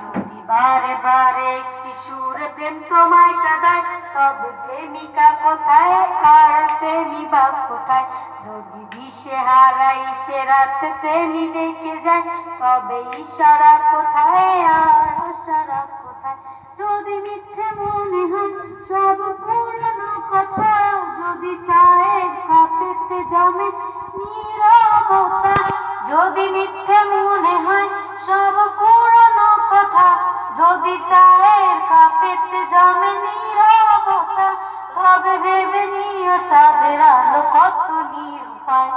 যদি বারে বারে একটি সুরে প্রেম তোমায় কাদায় তবে প্রেমিকা কোথায় কোথায়? যদি দিশে হারাই সে প্রেমী যায়, তবে ইশারা কোথায় আর আশারা কোথায়? যদি মিথ্যে মনে হয় সব পুরনো কথা, যদি চায় কাপেতে জমে নীরবতা, যদি মিথ্যে মনে হয় সব পুরনো কথা, যদি চায় কাঁপেতে জমে নীরবতা, তবে ভেবে নিও চাঁদের আলো কত নিরুপায়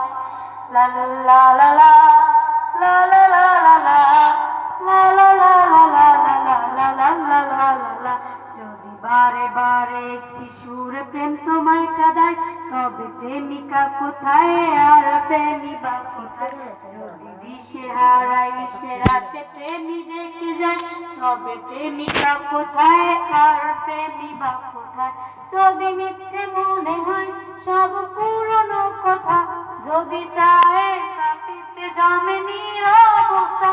যদি বারে বারে একটি প্রেম তোমায় কাদায় তবে প্রেমিকা কোথায় আর প্রেমী বা কোথায় যদি দিশে হারাই সে রাতে প্রেমী ডেকে যায় তবে প্রেমিকা কোথায় আর প্রেমী বা কোথায় যদি মিথ্যে যদি কাঁপিতে জমে নীরবতা,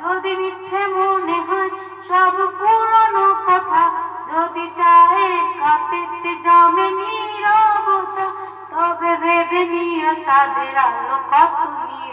যদি মিথ্যে মনে হয় সব পুরনো কথা, যদি চায় কাঁপিতে জমে নীরবতা, তবে ভেবে নিও চাঁদের আলো কত নিয়ে